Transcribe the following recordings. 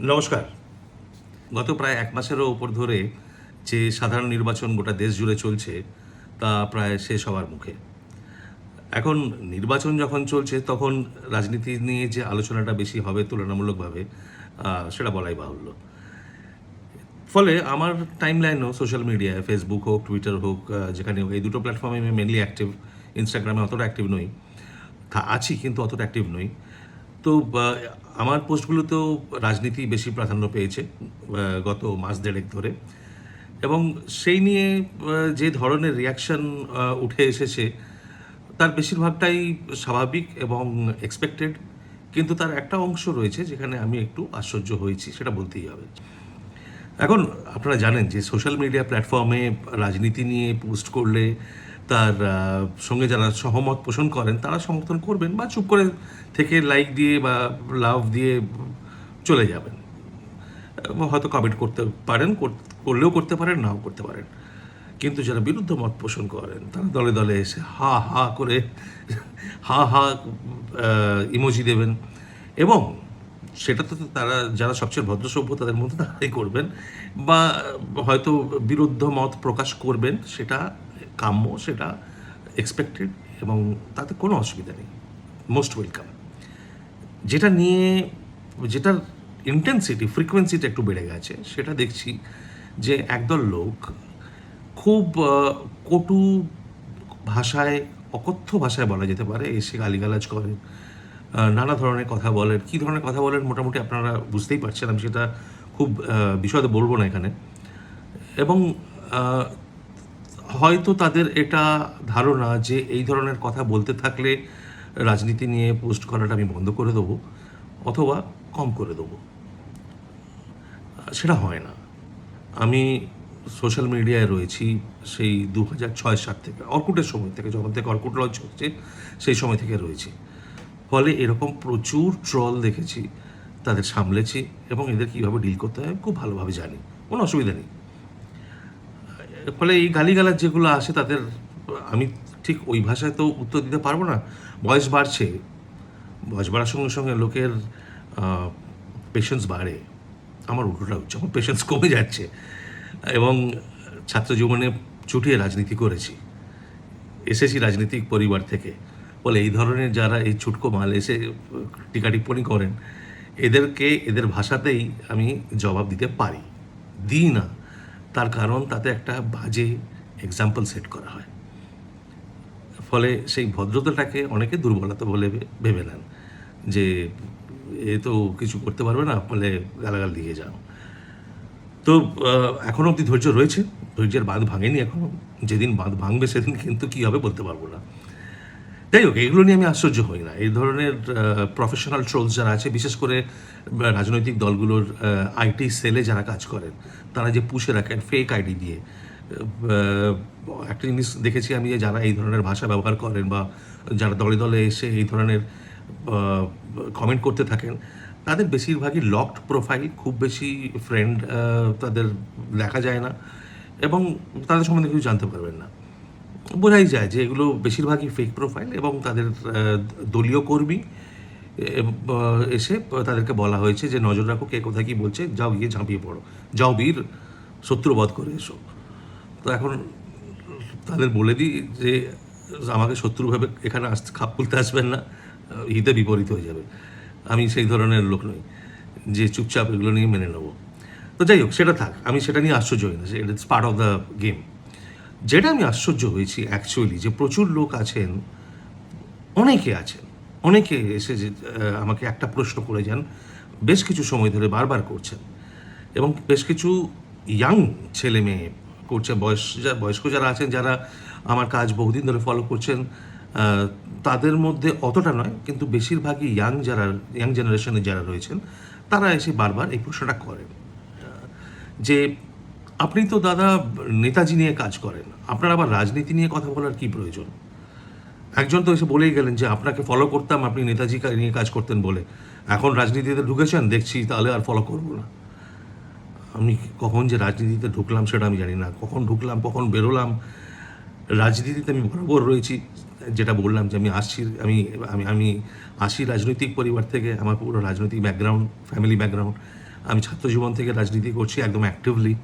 নমস্কার। গত প্রায় এক মাসেরও উপর ধরে যে সাধারণ নির্বাচন গোটা দেশ জুড়ে চলছে, তা প্রায় শেষ হওয়ার মুখে। এখন নির্বাচন যখন চলছে, তখন রাজনীতি নিয়ে যে আলোচনাটা বেশি হবে তুলনামূলকভাবে সেটা বলাই বাহুল্য। ফলে আমার টাইম লাইনও সোশ্যাল মিডিয়ায় ফেসবুক হোক টুইটার হোক যেখানে এই দুটো প্ল্যাটফর্মে আমি মেনলি অ্যাক্টিভ ইনস্টাগ্রামে অতটা অ্যাক্টিভ নই। আছি, কিন্তু অতটা অ্যাক্টিভ নই। তো আমার পোস্টগুলোতেও রাজনীতি বেশি প্রাধান্য পেয়েছে গত মাস দেড়েক ধরে। এবং সেই নিয়ে যে ধরনের রিয়াকশন উঠে এসেছে, তার বেশিরভাগটাই স্বাভাবিক এবং এক্সপেক্টেড কিন্তু তার একটা অংশ রয়েছে যেখানে আমি একটু আশ্চর্য হয়েছি, সেটা বলতেই হবে। এখন আপনারা জানেন যে সোশ্যাল মিডিয়া প্ল্যাটফর্মে রাজনীতি নিয়ে পোস্ট করলে তার সঙ্গে যারা সহমত পোষণ করেন, তারা সমর্থন করবেন বা চুপ করে থেকে লাইক দিয়ে বা লাভ দিয়ে চলে যাবেন। হয়তো কমেন্ট করতে পারেন করলেও করতে পারেন, নাও করতে পারেন। কিন্তু যারা বিরুদ্ধ মত পোষণ করেন, তারা দলে দলে এসে হা হা করে, হা হা ইমোজি দেবেন। এবং সেটা তো তারা, যারা সবচেয়ে ভদ্র সভ্য, তাদের মধ্যে তারাই করবেন। বা হয়তো বিরুদ্ধ মত প্রকাশ করবেন, সেটা কাম্য সেটা এক্সপেক্টেড এবং তাতে কোনো অসুবিধা নেই মোস্ট ওয়েলকাম যেটা নিয়ে, যেটার ইন্টেন্সিটি ফ্রিকোয়েন্সিটা একটু বেড়ে গেছে, সেটা দেখছি যে একদল লোক খুব কটু ভাষায়, অকথ্য ভাষায় বলা যেতে পারে, এসে গালিগালাজ করেন নানা ধরনের কথা বলেন। কী ধরনের কথা বলেন মোটামুটি আপনারা বুঝতেই পারছেন, আমি সেটা খুব বিশদে বলব না এখানে। এবং হয়তো তাদের এটা ধারণা যে এই ধরনের কথা বলতে থাকলে রাজনীতি নিয়ে পোস্ট করাটা আমি বন্ধ করে দেবো অথবা কম করে দেবো। সেটা হয় না। আমি সোশ্যাল মিডিয়ায় রয়েছি সেই দু হাজার ছয় সাত থেকে, অর্কুটের সময় থেকে, যখন থেকে অর্কুট লঞ্চ হচ্ছে, সেই সময় থেকে রয়েছি। ফলে এরকম প্রচুর ট্রল দেখেছি, তাদের সামলেছি এবং এদের কীভাবে ডিল করতে হয় খুব ভালোভাবে জানি, কোনো অসুবিধা নেই। ফলে এই গালিগালাজ যেগুলো আসে তাদের, আমি ঠিক ওই ভাষায় তো উত্তর দিতে পারব না। বয়স বাড়ছে। বয়স বাড়ার সঙ্গে সঙ্গে লোকের পেশেন্স বাড়ে। আমার উল্টোটা হচ্ছে, আমার পেশেন্স কমে যাচ্ছে। এবং ছাত্র জীবনে চুটিয়ে রাজনীতি করেছি। এসেছি রাজনৈতিক পরিবার থেকে। বলে এই ধরনের যারা এই ছুটকো মাল এসে টিকা টিপ্পণী করেন, এদেরকে, এদের ভাষাতেই আমি জবাব দিতে পারি। দিই না। তার কারণ তাতে একটা বাজে এক্সাম্পল সেট করা হয়। ফলে সেই ভদ্রতাটাকে অনেকে দুর্বলতা বলে ভেবে নেন যে এ তো কিছু করতে পারবে না, ফলে গালাগাল দিয়ে যাও। তো এখনও এখনও অবধি ধৈর্য রয়েছে, ধৈর্যের বাঁধ ভাঙেনি এখনও যেদিন বাঁধ ভাঙবে সেদিন কিন্তু কী হবে বলতে পারব না। যাই হোক, এগুলো নিয়ে আমি আশ্চর্য হই না। এই ধরনের প্রফেশনাল ট্রোলস যারা আছে, বিশেষ করে রাজনৈতিক দলগুলোর আইটি সেলে যারা কাজ করেন, তারা যে পুষে রাখেন ফেক আইডি দিয়ে একটা জিনিস দেখেছি আমি যে যারা এই ধরনের ভাষা ব্যবহার করেন বা যারা দলে দলে এসে এই ধরনের কমেন্ট করতে থাকেন, তাদের বেশিরভাগই লকড প্রোফাইল খুব বেশি ফ্রেন্ড তাদের দেখা যায় না এবং তাদের সম্বন্ধে কিছু জানতে পারবেন না। বোঝাই যায় যে এগুলো বেশিরভাগই ফেক প্রোফাইল এবং তাদের দলীয় কর্মী এসে তাদেরকে বলা হয়েছে যে নজর রাখো কে কোথায় কী বলছে, যাও গিয়ে ঝাঁপিয়ে পড়ো। যাও বীর, শত্রুবধ করে এসো। তো এখন তাদের বলে দিই যে, আমাকে শত্রুভাবে এখানে আসতে খাপ খুলতে আসবেন না হিতে বিপরীত হয়ে যাবে। আমি সেই ধরনের লোক নই, যে চুপচাপ এগুলো নিয়ে মেনে নেব। তো যাই হোক, সেটা থাক, আমি সেটা নিয়ে আশ্চর্য হই না it's part of the game যেটা আমি আশ্চর্য হয়েছি অ্যাকচুয়ালি যে প্রচুর লোক আছেন, অনেকে আছেন, অনেকে এসে যে আমাকে একটা প্রশ্ন করে যান, বেশ কিছু সময় ধরে বারবার করছেন এবং বেশ কিছু ইয়াং ছেলে মেয়ে করছে, বয়স যা- বয়স্ক যারা আছেন, যারা আমার কাজ বহুদিন ধরে ফলো করছেন তাদের মধ্যে অতটা নয়, কিন্তু বেশিরভাগই ইয়াং যারা ইয়াং জেনারেশনে যারা রয়েছেন, তারা এসে বারবার এই প্রশ্নটা করেন। যে আপনি তো দাদা নেতাজি নিয়ে কাজ করেন। আপনার আবার রাজনীতি নিয়ে কথা বলার কি প্রয়োজন? একজন তো এসে বলেই গেলেন যে, আপনাকে ফলো করতাম, আপনি নেতাজি নিয়ে কাজ করতেন বলে। এখন রাজনীতিতে ঢুকেছেন, দেখছি তাহলে আর ফলো করব না। আমি কখন যে রাজনীতিতে ঢুকলাম সেটা আমি জানি না। কখন ঢুকলাম, কখন বেরোলাম, রাজনীতিতে আমি বরাবর রয়েছি। যেটা বললাম যে, আমি আসছি, আমি আমি আমি আসি রাজনৈতিক পরিবার থেকে, আমার পুরো রাজনৈতিক ব্যাকগ্রাউন্ড ফ্যামিলি ব্যাকগ্রাউন্ড আমি ছাত্র জীবন থেকে রাজনীতি করছি একদম অ্যাক্টিভলি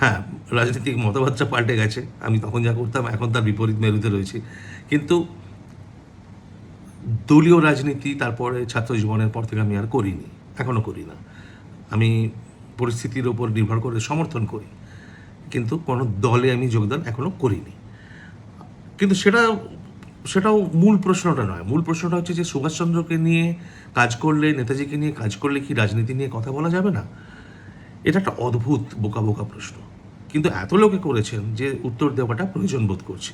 হ্যাঁ রাজনীতিক মতবাদটা পাল্টে গেছে, আমি তখন যা করতাম, এখন তার বিপরীত মেরুতে রয়েছি। কিন্তু দলীয় রাজনীতি তারপরে ছাত্র জীবনের পর থেকে আমি আর করিনি এখনও করি না। আমি পরিস্থিতির ওপর নির্ভর করে সমর্থন করি, কিন্তু কোনো দলে আমি যোগদান এখনও করিনি। কিন্তু সেটা, সেটাও মূল প্রশ্নটা নয়। মূল প্রশ্নটা হচ্ছে যে সুভাষচন্দ্রকে নিয়ে কাজ করলে, নেতাজিকে নিয়ে কাজ করলে কি রাজনীতি নিয়ে কথা বলা যাবে না? এটা একটা অদ্ভুত বোকা বোকা প্রশ্ন। কিন্তু এত লোকে করেছেন যে উত্তর দেওয়াটা প্রয়োজন বোধ করছে।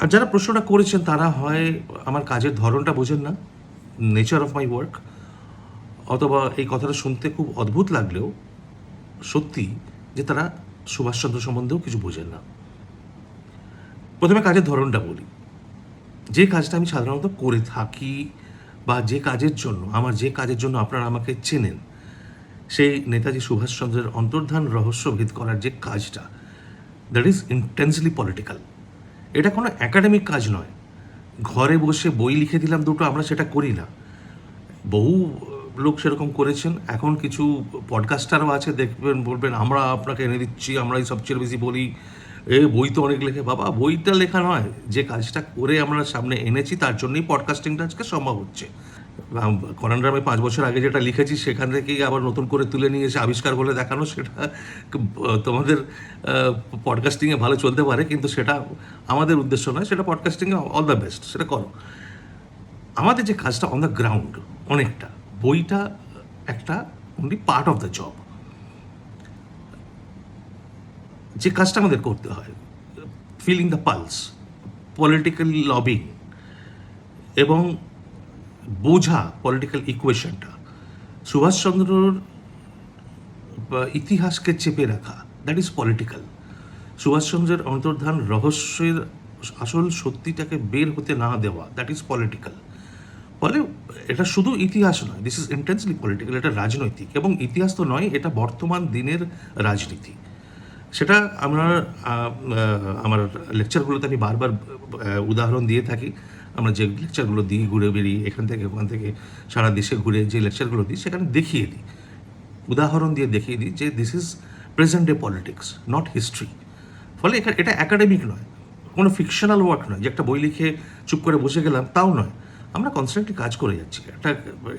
আর যারা প্রশ্নটা করেছেন, তারা হয় আমার কাজের ধরনটা বোঝেন না নেচার অফ মাই ওয়ার্ক অথবা এই কথাটা শুনতে খুব অদ্ভুত লাগলেও সত্যি যে তারা সুভাষচন্দ্র সম্বন্ধেও কিছু বোঝেন না। প্রথমে কাজের ধরনটা বলি। যে কাজটা আমি সাধারণত করে থাকি বা যে কাজের জন্য, আমার যে কাজের জন্য আপনারা আমাকে চেনেন সেই নেতাজি সুভাষচন্দ্রের অন্তর্ধান রহস্যভেদ করার যে কাজটা দ্যাট ইজ ইন্টেন্সলি পলিটিক্যাল এটা কোনো একাডেমিক কাজ নয়। ঘরে বসে বই লিখে দিলাম দুটো, আমরা সেটা করি না। বহু লোক সেরকম করেছেন। এখন কিছু পডকাস্টারও আছে, দেখবেন, বলবেন, আমরা আপনাকে এনে দিচ্ছি, আমরাই সবচেয়ে বেশি বলি। এ বই তো অনেক লেখে। বাবা, বইটা লেখা নয়। যে কাজটা করে আমরা সামনে এনেছি, তার জন্যই পডকাস্টিংটা আজকে সম্ভব হচ্ছে। করানড্রামে পাঁচ বছর আগে যেটা লিখেছি, সেখান থেকেই আবার নতুন করে তুলে নিয়ে এসে আবিষ্কার বলে দেখানো, সেটা তোমাদের পডকাস্টিংয়ে ভালো চলতে পারে, কিন্তু সেটা আমাদের উদ্দেশ্য নয়, সেটা পডকাস্টিংয়ে অল দ্য বেস্ট সেটা করো। আমাদের যে কাজটা অন দ্য গ্রাউন্ড অনেকটা, বইটা একটা only part of the job যে কাজটা আমাদের করতে হয় feeling the pulse political lobbying এবং বোঝা পলিটিক্যাল ইকুয়েশনটা সুভাষচন্দ্রর ইতিহাসকে চেপে রাখা দ্যাট ইজ পলিটিক্যাল সুভাষচন্দ্রের অন্তর্ধান রহস্যের আসল সত্যিটাকে বের হতে না দেওয়া দ্যাট ইজ পলিটিক্যাল ফলে এটা শুধু ইতিহাস নয় দিস ইজ ইন্টেন্সলি পলিটিক্যাল এটা রাজনৈতিক, এবং ইতিহাস তো নয়, এটা বর্তমান দিনের রাজনীতি। সেটা আমরা আমার লেকচারগুলোতে আমি বারবার উদাহরণ দিয়ে থাকি। আমরা যে লেকচারগুলো দিই, ঘুরে বেরিয়ে এখান থেকে ওখান থেকে সারা দেশে ঘুরে যে লেকচারগুলো দিই, সেখানে দেখিয়ে দিই। উদাহরণ দিয়ে দেখিয়ে দিই যে this is present day politics not history ফলে এখানে এটা একাডেমিক নয়, কোনো ফিকশনাল ওয়ার্ক নয়। যে একটা বই লিখে চুপ করে বসে গেলাম, তাও নয়। আমরা কনস্ট্যান্টলি কাজ করে যাচ্ছি। একটা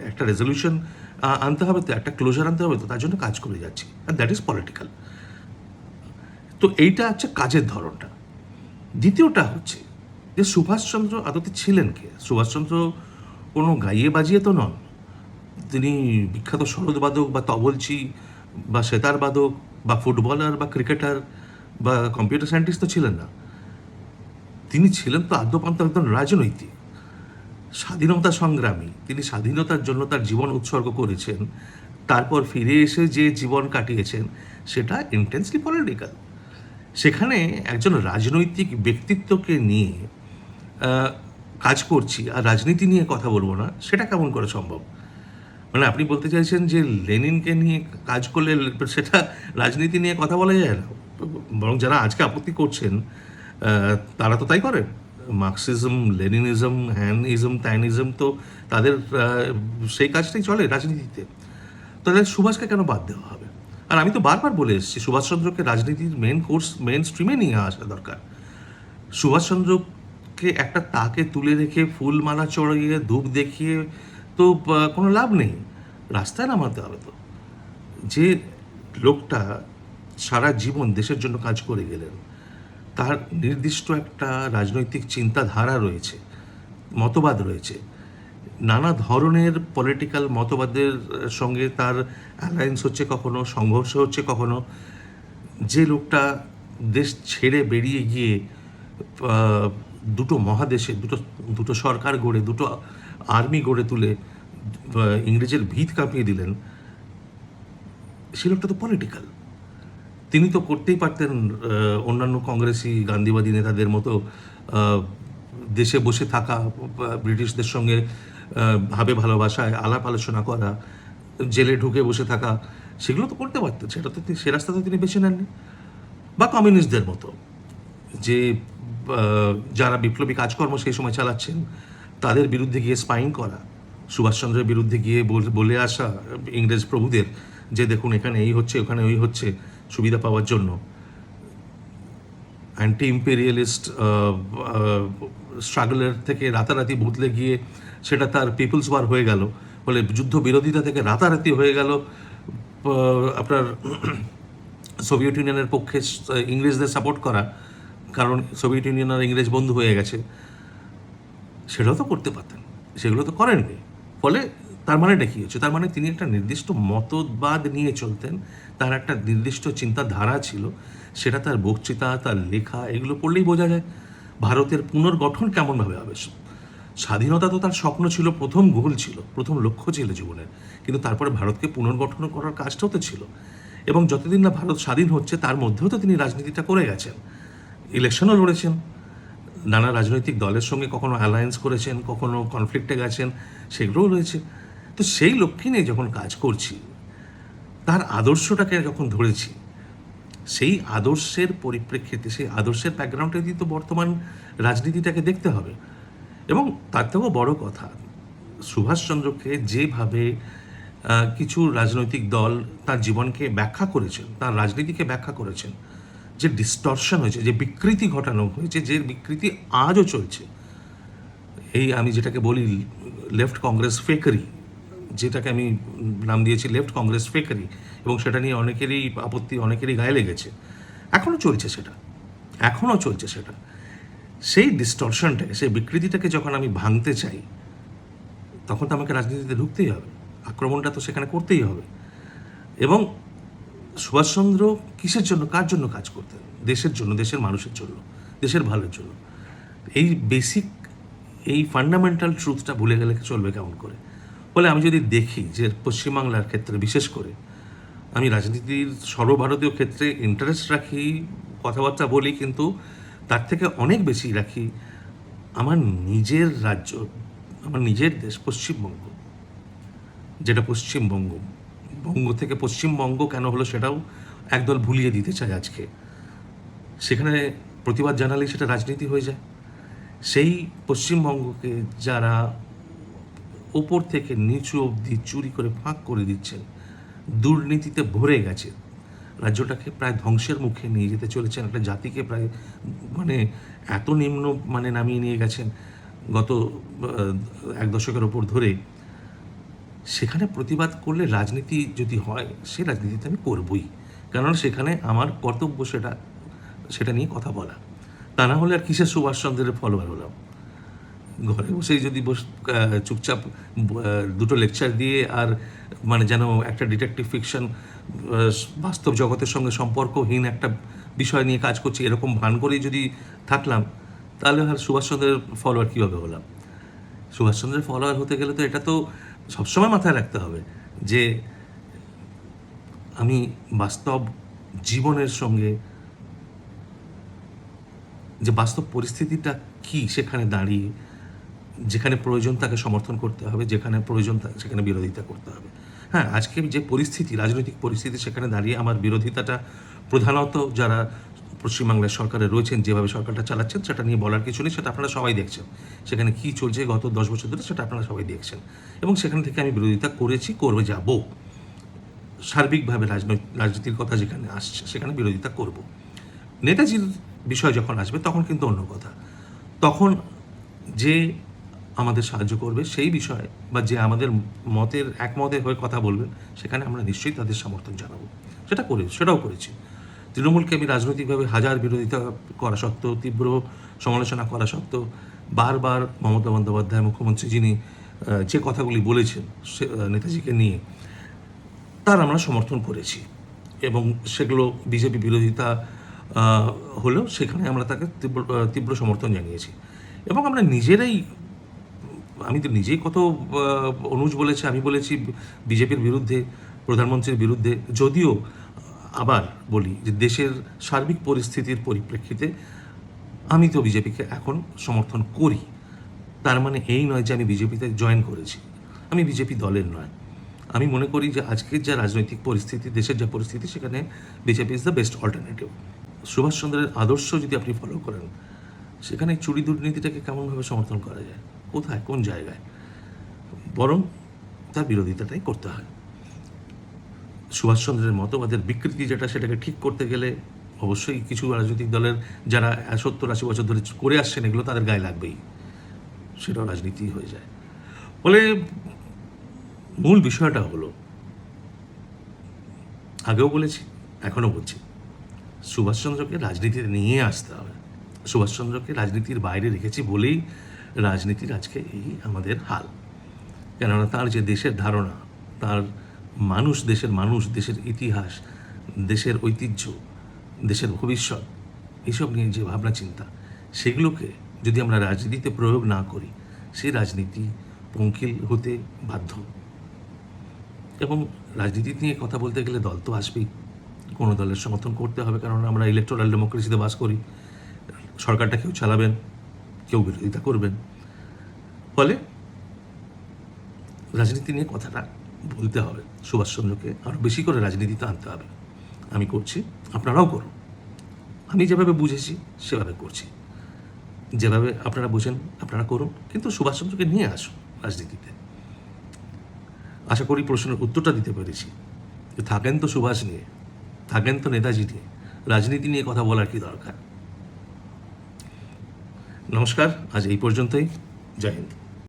একটা রেজলিউশন আনতে হবে তো, একটা ক্লোজার আনতে হবে তো, তার জন্য কাজ করে যাচ্ছি। অ্যান্ড দ্যাট ইজ পলিটিক্যাল তো এইটা হচ্ছে কাজের ধরনটা। দ্বিতীয়টা হচ্ছে যে সুভাষচন্দ্র আদতে ছিলেন কে? সুভাষচন্দ্র কোনো গাইয়ে বাজিয়ে তো নন। তিনি বিখ্যাত সরোদবাদক বা তবলচি বা সেতার বাদক বা ফুটবলার বা ক্রিকেটার বা কম্পিউটার সায়েন্টিস্ট তো ছিলেন না। তিনি ছিলেন তো আদ্যপান্ত একজন রাজনৈতিক, স্বাধীনতা সংগ্রামী। তিনি স্বাধীনতার জন্য তার জীবন উৎসর্গ করেছেন, তারপর ফিরে এসে যে জীবন কাটিয়েছেন সেটা ইন্টেন্সলি পলিটিক্যাল সেখানে একজন রাজনৈতিক ব্যক্তিত্বকে নিয়ে কাজ করছি আর রাজনীতি নিয়ে কথা বলব না, সেটা কেমন করে সম্ভব? মানে আপনি বলতে চাইছেন যে লেনিনকে নিয়ে কাজ করলে সেটা রাজনীতি নিয়ে কথা বলা যায় না? বরং যারা আজকে আপত্তি করছেন তারা তো তাই করেন। মার্কসিজম, লেনিনিজম, হ্যানিজম তাইনিজম তো তাদের সেই কাজটাই চলে রাজনীতিতে। তাদের সুভাষকে কেন বাদ দেওয়া হবে? আর আমি তো বারবার বলে এসেছি, সুভাষচন্দ্রকে রাজনীতির মেন কোর্স মেন স্ট্রিমে নিয়ে আসা দরকার। সুভাষচন্দ্রকে একটা তাকে তুলে রেখে ফুলমালা চড়িয়ে ধূপ দেখিয়ে, তো কোনো লাভ নেই। রাস্তায় নামাতে হবে তো। যে লোকটা সারা জীবন দেশের জন্য কাজ করে গেলেন, তার নির্দিষ্ট একটা রাজনৈতিক চিন্তাধারা রয়েছে, মতবাদ রয়েছে। নানা ধরনের পলিটিক্যাল মতবাদের সঙ্গে তার অ্যালায়েন্স হচ্ছে কখনো, সংঘর্ষ হচ্ছে কখনো। যে লোকটা দেশ ছেড়ে বেরিয়ে গিয়ে দুটো মহাদেশে, দুটো দুটো সরকার গড়ে, দুটো আর্মি গড়ে তুলে ইংরেজের ভিত কাঁপিয়ে দিলেন, সে লোকটা তো পলিটিক্যাল তিনি তো করতেই পারতেন অন্যান্য কংগ্রেসি গান্ধীবাদী নেতাদের মতো দেশে বসে থাকা ব্রিটিশদের সঙ্গে ভাবে ভালোবাসায় আলাপ আলোচনা করা, জেলে ঢুকে বসে থাকা, সেগুলো তো করতে পারতেন। সেটা তো সে রাস্তা তো তিনি বেছে নেননি। বা কমিউনিস্টদের মতো, যে যারা বিপ্লবী কাজকর্ম সেই সময় চালাচ্ছেন, তাদের বিরুদ্ধে গিয়ে স্পাইং করা, সুভাষচন্দ্রের বিরুদ্ধে গিয়ে বল- আসা ইংরেজ প্রভুদের যে দেখুন এখানে এই হচ্ছে, ওখানে ওই হচ্ছে, সুবিধা পাওয়ার জন্য। অ্যান্টি ইম্পেরিয়ালিস্ট স্ট্রাগলের থেকে রাতারাতি বদলে গিয়ে সেটা তার পিপলস ওয়ার হয়ে গেল। ফলে যুদ্ধ বিরোধিতা থেকে রাতারাতি হয়ে গেল। আপনার সোভিয়েত ইউনিয়নের পক্ষে ইংরেজদের সাপোর্ট করা কারণ সোভিয়েত ইউনিয়ন আর ইংরেজ বন্ধু হয়ে গেছে, সেটাও তো করতে পারতেন, সেগুলো তো করেননি। ফলে তার মানেটা কী হচ্ছে? তার মানে তিনি একটা নির্দিষ্ট মতবাদ নিয়ে চলতেন, তার একটা নির্দিষ্ট চিন্তাধারা ছিল, সেটা তার বক্তৃতা, তার লেখা, এগুলো পড়লেই বোঝা যায়। ভারতের পুনর্গঠন কেমনভাবে হবে? স্বাধীনতা তো তার স্বপ্ন ছিল, প্রথম গোল ছিল, প্রথম লক্ষ্য ছিল জীবনের। কিন্তু তারপরে ভারতকে পুনর্গঠন করার কাজটাও তো ছিল। এবং যতদিন না ভারত স্বাধীন হচ্ছে, তার মধ্যেও তো তিনি রাজনীতিটা করে গেছেন। ইলেকশনও লড়েছেন, নানা রাজনৈতিক দলের সঙ্গে কখনো অ্যালায়েন্স করেছেন, কখনো কনফ্লিক্টে গেছেন, সেগুলোও রয়েছে। তো সেই লক্ষ্যে নিয়ে যখন কাজ করছি, তার আদর্শটাকে যখন ধরেছি, সেই আদর্শের পরিপ্রেক্ষিতে, সেই আদর্শের ব্যাকগ্রাউন্ডে দিয়ে তো বর্তমান রাজনীতিটাকে দেখতে হবে, এবং তার থেকেও বড় কথা, সুভাষচন্দ্রকে যেভাবে কিছু রাজনৈতিক দল তার জীবনকে ব্যাখ্যা করেছেন, তার রাজনীতিকে ব্যাখ্যা করেছেন যে ডিস্টর্শন হয়েছে, যে বিকৃতি ঘটানো হয়েছে, যে বিকৃতি আজও চলছে, এই আমি যেটাকে বলি লেফট কংগ্রেস ফেকারি যেটাকে আমি নাম দিয়েছি লেফট কংগ্রেস ফেকারি এবং সেটা নিয়ে অনেকেরই আপত্তি, অনেকেরই গায়ে লেগেছে। এখনও চলছে সেটা এখনও চলছে সেটা। সেই ডিস্টরশনটাকে সেই বিকৃতিটাকে যখন আমি ভাঙতে চাই, তখন তো আমাকে রাজনীতিতে ঢুকতেই হবে, আক্রমণটা তো সেখানে করতেই হবে। এবং সুভাষচন্দ্র কিসের জন্য, কার জন্য কাজ করতেন? দেশের জন্য, দেশের মানুষের জন্য, দেশের ভালোর জন্য। এই বেসিক এই ফান্ডামেন্টাল ট্রুথটা ভুলে গেলে চলবে কেমন করে? বলে আমি যদি দেখি যে পশ্চিমবাংলার ক্ষেত্রে, বিশেষ করে, আমি রাজনীতির সর্বভারতীয় ক্ষেত্রে ইন্টারেস্ট রাখি, কথাবার্তা বলি, কিন্তু তার থেকে অনেক বেশি রাখি আমার নিজের রাজ্য, আমার নিজের দেশ পশ্চিমবঙ্গ, যেটা পশ্চিমবঙ্গ। বঙ্গ থেকে পশ্চিমবঙ্গ কেন হলো সেটাও একদল ভুলিয়ে দিতে চায় আজকে। সেখানে প্রতিবাদ জানালেই সেটা রাজনীতি হয়ে যায়। সেই পশ্চিমবঙ্গকে যারা ওপর থেকে নিচু অবধি চুরি করে ফাঁক করে দিচ্ছেন, দুর্নীতিতে ভরে গেছে। রাজ্যটাকে প্রায় ধ্বংসের মুখে নিয়ে যেতে চলেছেন। একটা জাতিকে প্রায় মানে এত নিম্ন মানে নামিয়ে নিয়ে গেছেন গত এক দশকের ওপর ধরে। সেখানে প্রতিবাদ করলে রাজনীতি যদি হয়, সে রাজনীতিতে আমি করবই। কারণ সেখানে আমার কর্তব্য সেটা সেটা নিয়ে কথা বলা। তা না হলে আর কিসের সুভাষচন্দ্রের ফলোয়ার হলাম? ঘরে বসেই যদি বস চুপচাপ দুটো লেকচার দিয়ে আর মানে যেন একটা ডিটেকটিভ ফিকশন বাস্তব জগতের সঙ্গে সম্পর্কহীন একটা বিষয় নিয়ে কাজ করছি, এরকম ভান করেই যদি থাকলাম, তাহলে আর সুভাষচন্দ্রের ফলোয়ার কীভাবে হলাম? সুভাষচন্দ্রের ফলোয়ার হতে গেলে তো এটা তো সবসময় মাথায় রাখতে হবে যে আমি বাস্তব জীবনের সঙ্গে যে বাস্তব পরিস্থিতিটা কি সেখানে দাঁড়িয়ে, যেখানে প্রয়োজন তাকে সমর্থন করতে হবে, যেখানে প্রয়োজন সেখানে বিরোধিতা করতে হবে। হ্যাঁ আজকে যে পরিস্থিতি, রাজনৈতিক পরিস্থিতি সেখানে দাঁড়িয়ে আমার বিরোধিতাটা প্রধানত যারা পশ্চিমবাংলার সরকারে রয়েছেন, যেভাবে সরকারটা চালাচ্ছেন, সেটা নিয়ে বলার কিছু নেই, সেটা আপনারা সবাই দেখছেন। সেখানে কী চলছে গত দশ বছর ধরে, সেটা আপনারা সবাই দেখছেন। এবং সেখান থেকে আমি বিরোধিতা করেছি, করবে যাব। সার্বিকভাবে রাজনৈতিক রাজনীতির কথা যেখানে আসছে, সেখানে বিরোধিতা করব। নেতাজির বিষয় যখন আসবে, তখন কিন্তু অন্য কথা। তখন যে আমাদের সাহায্য করবে, সেই বিষয়ে বা যে আমাদের মতের একমতের হয়ে কথা বলবেন সেখানে আমরা নিশ্চয়ই তাদের সমর্থন জানাব। সেটা করে সেটাও করেছি। তৃণমূলকে আমি রাজনৈতিকভাবে হাজার বিরোধিতা করা সত্ত্বেও, তীব্র সমালোচনা করা সত্ত্বেও, বারবার মমতা বন্দ্যোপাধ্যায় মুখ্যমন্ত্রী যিনি যে কথাগুলি বলেছেন সে নেতাজিকে নিয়ে, তার আমরা সমর্থন করেছি। এবং সেগুলো বিজেপি বিরোধিতা হলেও সেখানে আমরা তাকে তীব্র তীব্র সমর্থন জানিয়েছি। এবং আমরা নিজেরাই, আমি তো নিজেই কত অনুজ বলেছে, আমি বলেছি, বিজেপির বিরুদ্ধে, প্রধানমন্ত্রীর বিরুদ্ধে, যদিও আবার বলি যে দেশের সার্বিক পরিস্থিতির পরিপ্রেক্ষিতে আমি তো বিজেপিকে এখন সমর্থন করি। তার মানে এই নয় যে আমি বিজেপিতে জয়েন করেছি। আমি বিজেপি দলের নয়। আমি মনে করি যে আজকের যা রাজনৈতিক পরিস্থিতি, দেশের যা পরিস্থিতি, সেখানে BJP is the best alternative সুভাষচন্দ্রের আদর্শ যদি আপনি ফলো করেন, সেখানে চুরি দুর্নীতিটাকে কেমনভাবে সমর্থন করা যায়? কোথায়? কোন জায়গায়? বরং তার বিরোধিতাটাই করতে হয়। সুভাষচন্দ্রের মতবাদের বিকৃতি যেটা সেটাকে ঠিক করতে গেলে অবশ্যই কিছু রাজনৈতিক দলের যারা সত্তর আশি বছর ধরে করে আসছেন, এগুলো তাদের গায়ে লাগবেই। সেটাও রাজনীতি হয়ে যায়। ফলে মূল বিষয়টা হলো, আগেও বলেছি, এখনও বলছি, সুভাষচন্দ্রকে রাজনীতিতে নিয়ে আসতে হবে। সুভাষচন্দ্রকে রাজনীতির বাইরে রেখেছি বলেই রাজনীতির আজকে এই আমাদের হাল। কেননা তার যে দেশের ধারণা, তার মানুষ দেশের মানুষ, দেশের ইতিহাস, দেশের ঐতিহ্য, দেশের ভবিষ্যৎ এইসব নিয়ে যে ভাবনা চিন্তা, সেগুলোকে যদি আমরা রাজনীতিতে প্রয়োগ না করি সেই রাজনীতি পঙ্কিল হতে বাধ্য। এবং রাজনীতি নিয়ে কথা বলতে গেলে দল তো আসবেই। কোনো দলের সমর্থন করতে হবে, কারণ আমরা ইলেকট্রাল ডেমোক্রেসিতে বাস করি। সরকারটা কেউ চালাবেন, কেউ বিরোধিতা করবেন। ফলে রাজনীতি নিয়ে কথাটা বলতে হবে, সুভাষচন্দ্রকে আরও বেশি করে রাজনীতিতে আনতে হবে। আমি করছি, আপনারাও করুন। আমি যেভাবে বুঝেছি, সেভাবে করছি। যেভাবে আপনারা বোঝেন, আপনারা করুন, কিন্তু সুভাষচন্দ্রকে নিয়ে আসুন রাজনীতিতে। আশা করি প্রশ্নের উত্তরটা দিতে পেরেছি। যে থাকেন তো সুভাষ নিয়ে, থাকেন তো নেতাজি নিয়ে, রাজনীতি নিয়ে কথা বলার কি দরকার? নমস্কার, আজ এই পর্যন্তই। জয় হিন্দ।